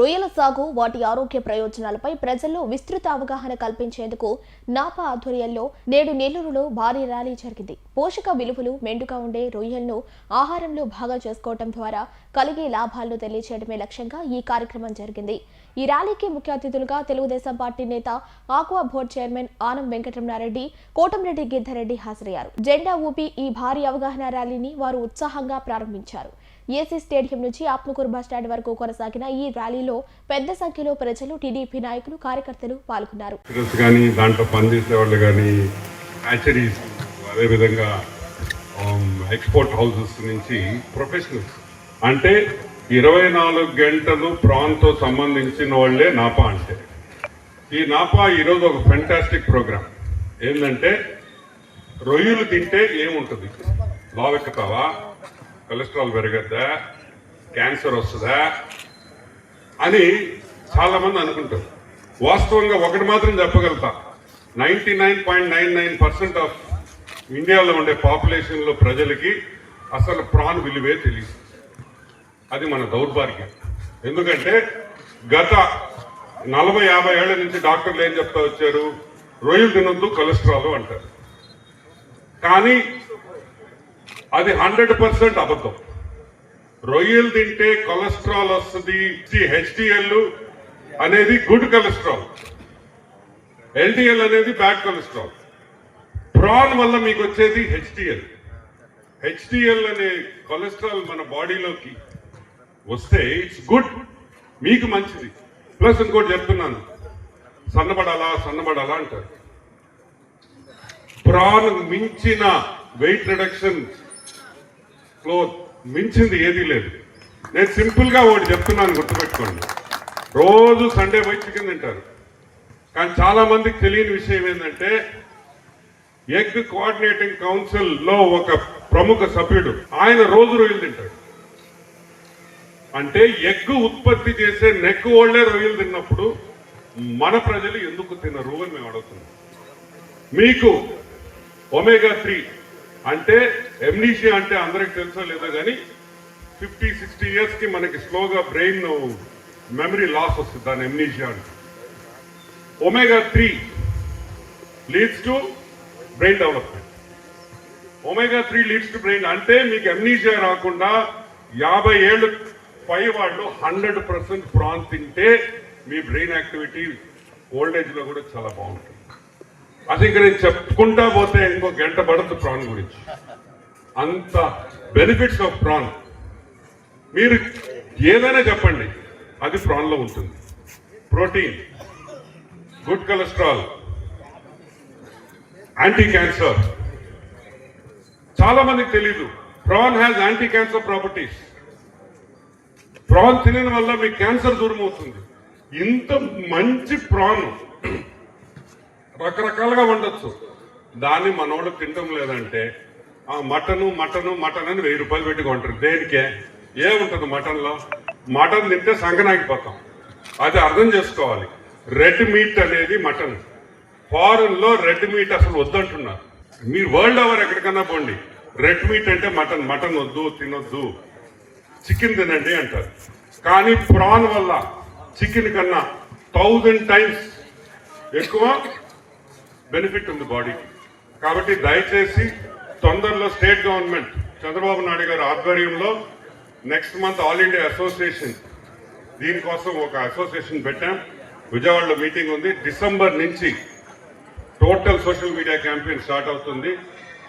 రొయ్యల సాగు వాటి ఆరోగ్య ప్రయోజనాలపై ప్రజల్లో విస్తృత అవగాహన కల్పించేందుకు నాపా ఆధ్వర్యంలో నేడు నెల్లూరులో భారీ ర్యాలీ జరిగింది. పోషక విలువలు మెండుగా ఉండే రొయ్యలను ఆహారంలో బాగా చేసుకోవడం ద్వారా కలిగే లాభాలను తెలియజేయడమే లక్ష్యంగా ఈ కార్యక్రమం జరిగింది. ఈ ర్యాలీకి ముఖ్య అతిథులుగా తెలుగుదేశం పార్టీ నేత aqua board chairman Anam Venkataramana Reddy Kotamreddy Giddareddy హాజరయ్యారు. జెండా ఊపి ఈ భారీ అవగాహన ర్యాలీని వారు ఉత్సాహంగా ప్రారంభించారు. ఏసీ స్టేడియం నుంచి ఆత్మకూరు బస్టాండ్ వరకు కొనసాగిన ఈ ర్యాలీలో పెద్ద సంఖ్యలో ప్రజలు టీడీపీ నాయకులు కార్యకర్తలు పాల్గొన్నారు. కానీ దాంట్లో పనిచేసే వాళ్ళు కానీ హ్యాచరీస్ అదేవిధంగా ఎక్స్పోర్ట్ um, హౌసెస్ నుంచి ప్రొఫెషనల్స్ అంటే ఇరవై నాలుగు గంటలు ప్రాన్తో సంబంధించిన వాళ్ళే నాపా అంటే. ఈ నాపా ఈరోజు ఒక ఫెంటాస్టిక్ ప్రోగ్రామ్ ఏంటంటే రొయ్యలు తింటే ఏముంటుంది? లావెక్కుతావా కొలెస్ట్రాల్ పెరగద్దా? క్యాన్సర్ వస్తుందా? అని చాలా మంది అనుకుంటారు. వాస్తవంగా ఒకటి మాత్రం చెప్పగలుగుతా. Ninety nine point nine nine percent of ఇండియాలో ఉండే పాపులేషన్లో ప్రజలకి అసలు ప్రాణ్ విలువే తెలియదు. అది మన దౌర్భాగ్యం. ఎందుకంటే గత నలభై యాభై ఏళ్ళ నుంచి డాక్టర్లు ఏం చెప్తా వచ్చారు? రొయ్యలు తినొద్దు కొలెస్ట్రాల్ అంటారు. కానీ అది హండ్రెడ్ పర్సెంట్ అబద్ధం. రొయ్యలు తింటే కొలెస్ట్రాల్ వస్తుంది హెచ్డిఎల్ అనేది గుడ్ కొలెస్ట్రాల్. ఎల్డిఎల్ అనేది బ్యాడ్ కొలెస్ట్రాల్. ప్రాన్ వల్ల మీకు వచ్చేది హెచ్డిఎల్ హెచ్డిఎల్ అనే కొలెస్ట్రాల్ మన బాడీలోకి వస్తే ఇట్స్ గుడ్ మీకు మంచిది. ప్లస్ ఇంకోటి చెప్తున్నాను సన్నబడాలా సన్నబడాలా అంటారు. ప్రాన్ మించిన వెయిట్ రిడక్షన్ క్లోత్ మించింది ఏదీ లేదు. నేను సింపుల్గా ఒకటి చెప్తున్నాను గుర్తుపెట్టుకోండి. రోజు సండే పోయి చికెన్ తింటారు. కానీ చాలామందికి తెలియని విషయం ఏంటంటే ఎగ్ కోఆర్డినేటింగ్ కౌన్సిల్లో ఒక ప్రముఖ సభ్యుడు ఆయన రోజు రొయ్యలు తింటాడు. అంటే ఎగ్ ఉత్పత్తి చేసే నెక్ ఓళ్ళే రొయ్యలు తిన్నప్పుడు మన ప్రజలు ఎందుకు తినరు అని మేము అడుగుతున్నాం. మీకు ఒమేగా త్రీ అంటే ఎమ్నీషియా అంటే అందరికి తెలుసో లేదో కానీ ఫిఫ్టీ సిక్స్టీ ఇయర్స్కి మనకి స్లోగా బ్రెయిన్ మెమరీ లాస్ వస్తుంది దాని ఎమ్నీషియా అంటే omega three leads to brain development omega three leads to brain అంటే మీకు ఎమ్నీషియా రాకుండా యాభై ఏళ్ళు పై వాళ్ళు హండ్రెడ్ పర్సెంట్ ప్రాన్ తింటే మీ బ్రెయిన్ యాక్టివిటీ ఓల్డ్ కూడా చాలా బాగుంటుంది. అది ఇక్కడ నేను చెప్పుకుంటా పోతే ఇంకో గంట పడదు ప్రాన్ గురించి. అంత బెనిఫిట్స్ ఆఫ్ ప్రాన్ మీరు ఏదైనా చెప్పండి అది ప్రాన్లో ఉంటుంది. Protein good cholesterol anti cancer చాలా మందికి తెలీదు prawn has anti cancer properties prawn తినడం వల్ల మీకు క్యాన్సర్ దూరం అవుతుంది. ఇంత మంచి ప్రాన్ రకరకాలుగా వండొచ్చు. దాన్ని మనోళ్ళు తినడం లేదంటే ఆ మటను మటను మటన్ అని వెయ్యి రూపాయలు పెట్టి కొంటారు. దేనికే? ఏముంటుంది మటన్లో? మటన్ తింటే సంకనాగిపోతాం అది అర్థం చేసుకోవాలి. రెడ్ మీట్ అనేది మటన్. ఫారెన్లో రెడ్ మీట్ అసలు వద్దంటున్నారు. మీరు వరల్డ్ ఓవర్ ఎక్కడికన్నా పోండి. రెడ్ మీట్ అంటే మటన్. మటన్ వద్దు తినొద్దు. చికెన్ తినండి అంటారు. కానీ ప్రాన్ వల్ల చికెన్ కన్నా థౌజండ్ టైమ్స్ ఎక్కువ బెనిఫిట్ ఉంది బాడీకి. కాబట్టి దయచేసి తొందరలో స్టేట్ గవర్నమెంట్ చంద్రబాబు నాయుడు గారి ఆధ్వర్యంలో next month all India association దీనికోసం ఒక అసోసియేషన్ పెట్టాం. విజయవాడలో మీటింగ్ ఉంది. డిసెంబర్ నుంచి total social media campaign start అవుతుంది.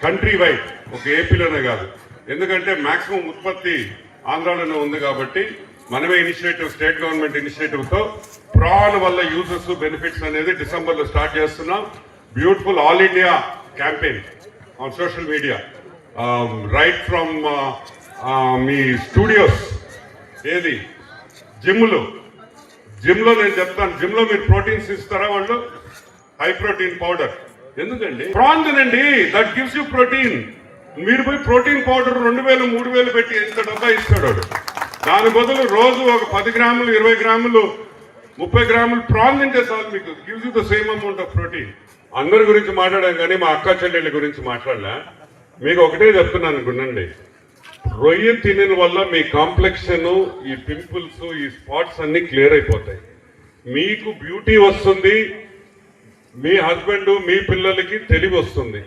కంట్రీ వైడ్ ఒక ఏపీలోనే కాదు. ఎందుకంటే మ్యాక్సిమం ఉత్పత్తి ఆంధ్రాలోనే ఉంది కాబట్టి మనమే ఇనిషియేటివ్ స్టేట్ గవర్నమెంట్ ఇనిషియేటివ్తో ప్రాన్ వల్ల యూజెస్ బెనిఫిట్స్ అనేది డిసెంబర్లో స్టార్ట్ చేస్తున్నాం. Beautiful all India campaign on social media right from me studios ఏది? జిమ్లు జిమ్లో నేను చెప్తాను. జిమ్లో మీరు ప్రోటీన్స్ ఇస్తారా వాళ్ళు? హై ప్రోటీన్ పౌడర్ ఎందుకండి? ప్రాన్ తినండి. దట్ గివ్స్ యూ ప్రోటీన్ మీరు పోయి ప్రోటీన్ పౌడర్ రెండు వేలు మూడు వేలు పెట్టి ఎంత డబ్బా ఇస్తాడు వాడు. దాని బదులు రోజు ఒక పది గ్రాములు ఇరవై గ్రాములు ముప్పై గ్రాములు ప్రాన్ తింటే చాలు మీకు. Gives you the same amount of protein అందరి గురించి మాట్లాడాం కానీ మా అక్క చెల్లెళ్ళ గురించి మాట్లాడలే. మీకు ఒకటే చెప్తున్నాను గుండండి రొయ్య తినడం వల్ల మీ కాంప్లెక్షన్ ఈ పింపుల్స్ ఈ స్పాట్స్ అన్ని క్లియర్ అయిపోతాయి. మీకు బ్యూటీ వస్తుంది మీ హస్బెండ్ మీ పిల్లలకి తెలివి వస్తుంది.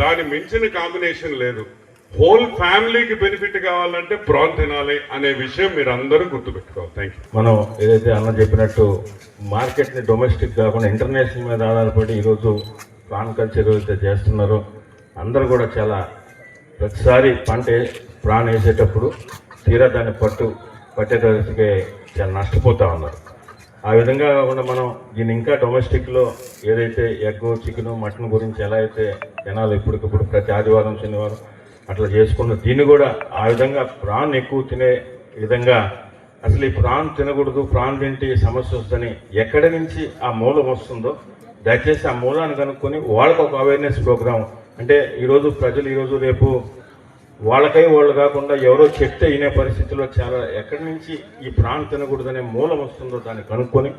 దాని మించిన కాంబినేషన్ లేదు. హోల్ ఫ్యామిలీకి బెనిఫిట్ కావాలంటే ప్రాన్ తినాలి అనే విషయం మీరు అందరూ గుర్తుపెట్టుకోవాలి. థ్యాంక్ యూ మనం ఏదైతే అన్న చెప్పినట్టు మార్కెట్ని డొమెస్టిక్ కాకుండా ఇంటర్నేషనల్ మీద ఆధారపడి ఈరోజు ప్రాన్ కల్చర్ ఏదైతే చేస్తున్నారో అందరూ కూడా చాలా ప్రతిసారి పంట వే- ప్రాన్ వేసేటప్పుడు తీరా దాన్ని పట్టు పట్టేటప్పటికే చాలా నష్టపోతూ ఉన్నారు. ఆ విధంగా కాకుండా మనం దీన్ని ఇంకా డొమెస్టిక్లో ఏదైతే ఎగ్ చికెను మటన్ గురించి ఎలా అయితే జనాలు ఇప్పటికిప్పుడు ప్రతి ఆదివారం శనివారం అట్లా చేసుకున్న దీన్ని కూడా ఆ విధంగా ప్రాన్ ఎక్కువ తినే విధంగా అసలు ఈ ప్రాన్ తినకూడదు ప్రాన్ తింటే సమస్య వస్తుందని ఎక్కడి నుంచి ఆ మూలం వస్తుందో దయచేసి ఆ మూలాన్ని కనుక్కొని వాళ్ళకు ఒక అవేర్నెస్ ప్రోగ్రామ్ అంటే ఈరోజు ప్రజలు ఈరోజు రేపు వాళ్ళకై వాళ్ళు కాకుండా ఎవరో చెప్తే వినే పరిస్థితిలో చాలా ఎక్కడి నుంచి ఈ ప్రాణం తినకూడదనే మూలం వస్తుందో దాన్ని కనుక్కొని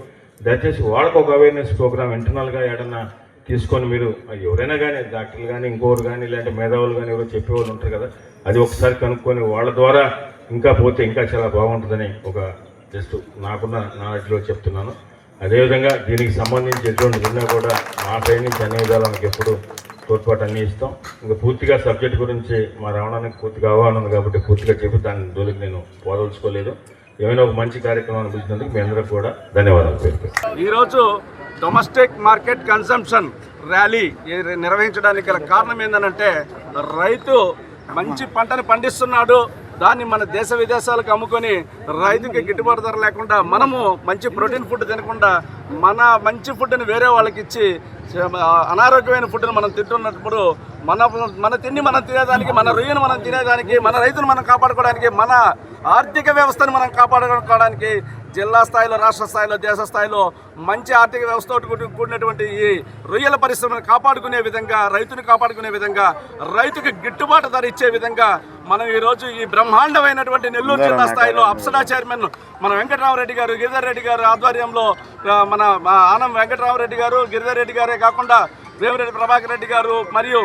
దయచేసి వాళ్ళకు ఒక అవేర్నెస్ ప్రోగ్రామ్ ఇంటర్నల్గా ఏడన్నా తీసుకొని మీరు ఎవరైనా కానీ డాక్టర్లు కానీ ఇంకోరు కానీ ఇలాంటి మేధావులు కానీ ఎవరో చెప్పేవాళ్ళు ఉంటారు కదా అది ఒకసారి కనుక్కొని వాళ్ళ ద్వారా ఇంకా పోతే ఇంకా చాలా బాగుంటుందని ఒక జస్ట్ నాకున్న నాలెడ్జ్లో చెప్తున్నాను. అదేవిధంగా దీనికి సంబంధించి ఎటువంటి ఉన్నా కూడా మా సైడ్ నుంచి అన్ని విధాలు మనకి ఎప్పుడు తోడ్పాటు అన్ని ఇస్తాం. ఇంకా పూర్తిగా సబ్జెక్ట్ గురించి మా రావడానికి పూర్తిగా అవగాహన ఉంది కాబట్టి పూర్తిగా చెప్పి దాని జోలికి నేను పోదలుచుకోలేదు. ఏమైనా ఒక మంచి కార్యక్రమం అనిపించినందుకు మీ అందరికి కూడా ధన్యవాదాలు. పేరు ఈరోజు డొమెస్టిక్ మార్కెట్ కన్సంప్షన్ ర్యాలీ నిర్వహించడానికి గల కారణం ఏంటంటే రైతు మంచి పంటను పండిస్తున్నాడు దాన్ని మన దేశ విదేశాలకు అమ్ముకొని రైతుకి గిట్టుబాటు ధర లేకుండా మనము మంచి ప్రోటీన్ ఫుడ్ తినకుండా మన మంచి ఫుడ్ని వేరే వాళ్ళకి ఇచ్చి అనారోగ్యమైన ఫుడ్ని మనం తింటున్నప్పుడు మన మన తిండి మనం తినేదానికి మన రొయ్యను మనం తినేదానికి మన రైతును మనం కాపాడుకోవడానికి మన ఆర్థిక వ్యవస్థను మనం కాపాడుకోవడానికి జిల్లా స్థాయిలో రాష్ట్ర స్థాయిలో దేశ స్థాయిలో మంచి ఆర్థిక వ్యవస్థతో కూడి- కూడినటువంటి ఈ రొయ్యల పరిశ్రమను కాపాడుకునే విధంగా రైతుని కాపాడుకునే విధంగా రైతుకి గిట్టుబాటు ధర ఇచ్చే విధంగా మనం ఈరోజు ఈ బ్రహ్మాండమైనటువంటి నెల్లూరు జిల్లా స్థాయిలో అప్సడా చైర్మన్ మన వెంకటరామరెడ్డి గారు గిరిధర్ రెడ్డి గారు ఆధ్వర్యంలో మన ఆనం వెంకటరామరెడ్డి గారు గిరిధర్ రెడ్డి గారే కాకుండా వేమిరెడ్డి ప్రభాకర్ రెడ్డి గారు మరియు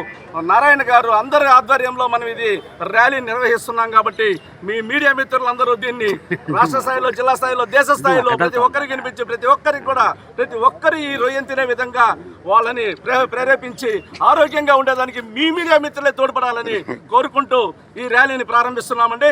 నారాయణ గారు అందరి ఆధ్వర్యంలో మనం ఇది ర్యాలీ నిర్వహిస్తున్నాం కాబట్టి మీ మీడియా మిత్రులందరూ దీన్ని రాష్ట్ర స్థాయిలో జిల్లా స్థాయిలో దేశ స్థాయిలో ప్రతి ఒక్కరికి వినిపించి ప్రతి ఒక్కరికి కూడా ప్రతి ఒక్కరు ఈ రొయ్యం తినే విధంగా వాళ్ళని ప్రే- ప్రేరేపించి ఆరోగ్యంగా ఉండేదానికి మీ మీడియా మిత్రులే తోడ్పడాలని కోరుకుంటూ ఈ ర్యాలీని ప్రారంభిస్తున్నామండి.